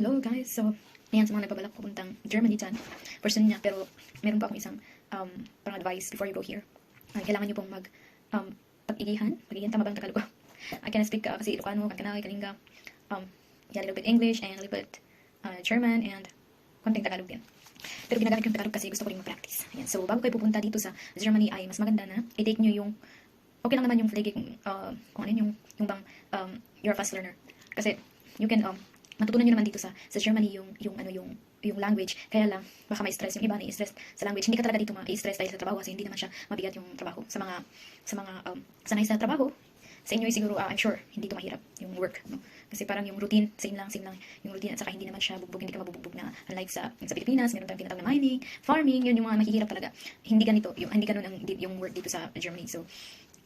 Hello guys! So, ayan sa mga nagbabalak pupuntang Germany dyan. Person niya, pero meron pa akong isang um, parang advice before you go here. Ay, kailangan niyo pong mag um, pag-igihan. Pag-igihan, tama ba ang Tagalog? I can speak uh, kasi Ilocano, Kakanay, Kalinga. Um, yeah, a little bit English and a little bit uh, German and konting Tagalog din. Pero ginagamit ko yung Tagalog kasi gusto ko rin mag-practice. Ayan. So, bago kayo pupunta dito sa Germany ay mas maganda na i-take nyo yung okay lang naman yung flagging, uh, kung ano yun, yung, yung bang um, you're a fast learner. Kasi you can um, matutunan nyo naman dito sa sa Germany yung yung ano yung yung language. Kaya lang, baka may stress yung iba, na-stress sa language. Hindi ka talaga dito ma-stress dahil sa trabaho kasi hindi naman siya mabigat yung trabaho. Sa mga, sa mga um, sanay sa trabaho, sa inyo siguro, uh, I'm sure, hindi to mahirap yung work. No? Kasi parang yung routine, same lang, same lang yung routine at saka hindi naman siya bugbog, hindi ka mabubugbog na unlike sa, sa Pilipinas, meron tayong tinatawag na mining, farming, yun yung mga mahihirap talaga. Hindi ganito, yung, hindi ganun ang, yung work dito sa Germany. So,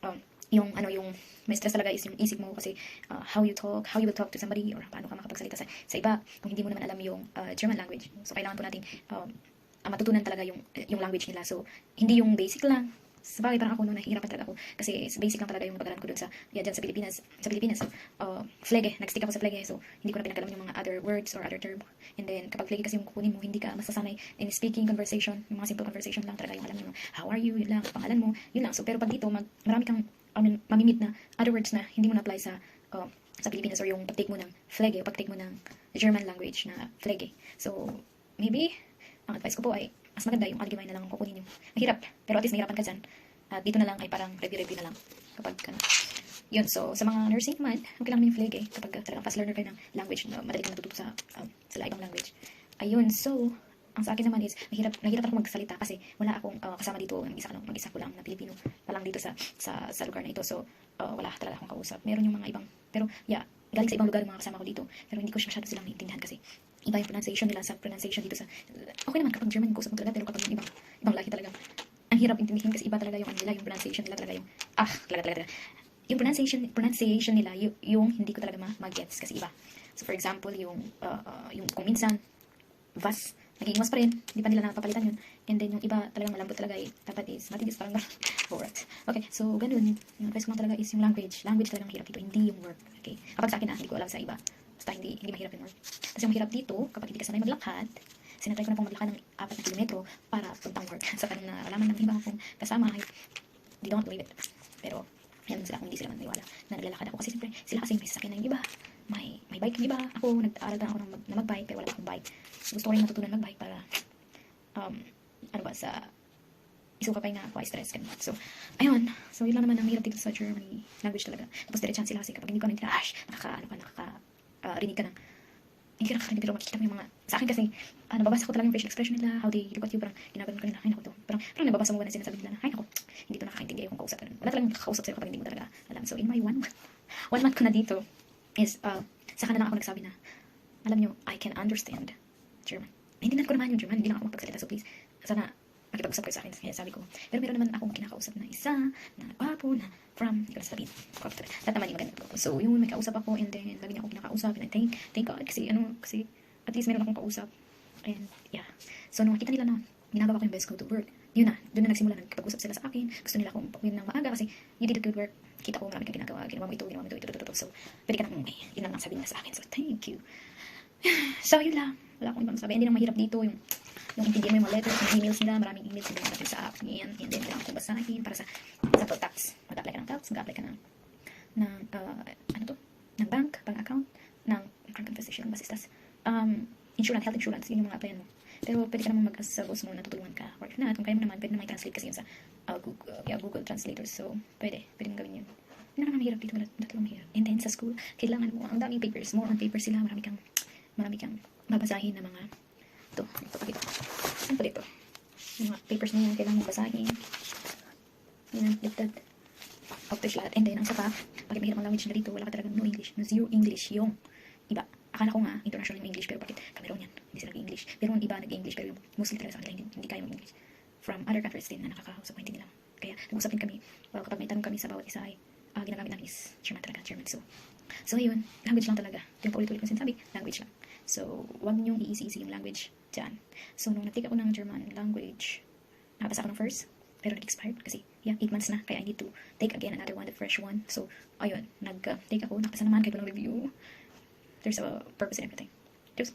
um, yung ano yung may stress talaga is yung isip mo kasi uh, how you talk, how you will talk to somebody or paano ka makapagsalita sa, sa iba kung hindi mo naman alam yung uh, German language. So kailangan po natin um, uh, matutunan talaga yung yung language nila. So hindi yung basic lang. Sa bagay, parang ako noon nahihirapan talaga ako kasi basic lang talaga yung napagalan ko dun sa, yeah, dyan sa Pilipinas. Sa Pilipinas, so, uh, flege, nag-stick ako sa flege, so hindi ko na pinagalam yung mga other words or other term. And then, kapag flege kasi yung kukunin mo, hindi ka masasanay in speaking, conversation, yung mga simple conversation lang talaga yung alam mo, how are you, yun lang, pangalan mo, yun lang. So, pero pag dito, mag, marami kang I mean, mamimit na other words na hindi mo na-apply sa uh, sa Pilipinas or yung pag-take mo ng flege o pag-take mo ng German language na flege. So, maybe, ang advice ko po ay mas maganda yung allgemein na lang ang kukunin yung mahirap. Pero at least mahirapan ka dyan. At dito na lang ay parang review-review na lang kapag ano. Yun, so sa mga nursing man, okay lang yung flege kapag uh, talagang fast learner kayo ng language, no, madali ka natututo sa, um, sa ibang language. Ayun, so, ang sa akin naman is, mahirap, mahirap ako magsalita kasi wala akong uh, kasama dito, ng isa, ano, mag-isa ko lang na Pilipino pa lang dito sa, sa, sa lugar na ito. So, uh, wala talaga akong kausap. Meron yung mga ibang, pero yeah, galing sa ibang lugar yung mga kasama ko dito. Pero hindi ko siya masyado silang naiintindihan kasi iba yung pronunciation nila sa pronunciation dito sa, okay naman kapag German kausap mo talaga, pero kapag yung ibang, ibang lahi talaga, ang hirap intindihin kasi iba talaga yung ano nila, yung pronunciation nila talaga yung, ah, talaga talaga, talaga. Yung pronunciation, pronunciation nila, yung, yung hindi ko talaga ma-gets kasi iba. So, for example, yung, uh, uh, yung kung minsan, vas, naging mas pa rin. Hindi pa nila napapalitan yun. And then, yung iba talagang malambot talaga eh. Dapat is, matigas parang work. Okay, so, ganun. Yung advice ko lang talaga is yung language. Language talagang mahirap dito, hindi yung work. Okay? Kapag sa akin na, hindi ko alam sa iba. Basta hindi, hindi mahirap yung work. Kasi yung mahirap dito, kapag hindi ka sanay maglakad, sinatry ko na pong maglakad ng apat na kilometro para puntang work. sa kanong nalaman ng iba kong kasama ay, they don't believe it. Pero, yan sila kung hindi sila maniwala na naglalakad ako. Kasi siyempre, sila kasi may sasakyan na yung iba. May, may bike yung iba. Ako, nag-aaral na ako ng mag, na mag-bike, pero wala akong bike. Gusto ko rin matutunan mag-bike para, um, ano ba, sa, isuka pa nga ako ay stress ganun. So, ayun. So, yun lang naman ang hirap dito sa Germany. Language talaga. Tapos, diretsahan sila kasi kapag hindi ko naintindihan, ah, nakaka, ano ka, nakaka, uh, rinig ka ng, hindi ka nakakarinig pero makikita mo yung mga, sa akin kasi, uh, nababasa ko talaga yung facial expression nila, how they look at you, parang ginaganon ko nila, ay naku to. Parang, parang nababasa mo ba na sinasabi nila na, ay naku, hindi to nakakaintindi yung kausap. Ganun. Wala talagang kakausap sa'yo kapag hindi mo talaga alam. So, in my one month, one month ko na dito, is, uh, saka na lang ako nagsabi na, alam nyo, I can understand German. Naintindihan ko naman yung German, hindi lang ako magpagsalita. So, please, sana, makipag-usap kayo sa akin. Kaya sabi ko, pero meron naman akong kinakausap na isa, na gwapo, na from, hindi ko na sabihin. Lahat naman yung maganda ko. So, yun, may kausap ako, and then, lagi niya ako kinakausap, and I thank, thank God, kasi, ano, kasi, at least meron akong kausap. And, yeah. So, nung makita nila na, ginagawa ko yung best ko to work, yun na, doon na nagsimula, nagkipag-usap sila sa akin, gusto nila akong pakuin ng maaga, kasi, you did a good work, kita ko marami kang ginagawa, ginawa mo ito, ginawa mo ito, ito, ito, ito. So, pwede ka nang, eh, yun lang ang sabi nila sa akin. So, thank you. So, yun lang. Wala akong ibang sabi. Hindi nang mahirap dito yung yung intindihan mo yung mga letters, yung emails nila, maraming emails nila natin sa niyan. And then, kailangan kong basahin para sa, sa tax. Mag-apply ka ng tax, mag-apply ka ng, ng, uh, ano to? Ng bank, bank account, ng current compensation, basistas. Um, insurance, health insurance, yun yung mga applyan mo. Pero pwede ka naman mag-assess mo, natutulungan ka. If not, kung kaya mo naman, pwede naman i-translate kasi yun sa uh, Google, uh, yeah, Google Translator. So, pwede, pwede mong gawin yun. Yun ang mahirap dito, wala talagang mahirap. And then sa school, kailangan mo, ang daming papers, more on papers sila, marami kang, marami kang babasahin na mga, ito, ito pa dito. Ano dito? Yung mga papers na yan, kailangan mo basahin. Yan, dictat. Octave lahat. And then, ang saka, bakit mahirap ang language na dito, wala ka talagang no English, no zero English, yung iba. Akala ko nga, international yung English, pero bakit Cameroon yan? Hindi sila nag-English. Pero yung iba nag-English, pero yung mostly talaga sa kanila, hindi, hindi kaya mag-English. From other countries din na nakakausap ko, hindi nila. Kaya, nag-usap din kami. Well, kapag may tanong kami sa bawat isa ay, uh, ginagamit namin is German talaga, German. So, so yun, language lang talaga. Yung paulit-ulit ko sinasabi, language lang. So, wag niyong i-easy yung language dyan. So, nung nag-take ng German language, nakapasa ako ng first, pero nag-expired kasi, yeah, 8 months na, kaya I need to take again another one, the fresh one. So, ayun, nag-take ako, nakapasa naman, kahit walang review. There's a purpose in everything. Cheers!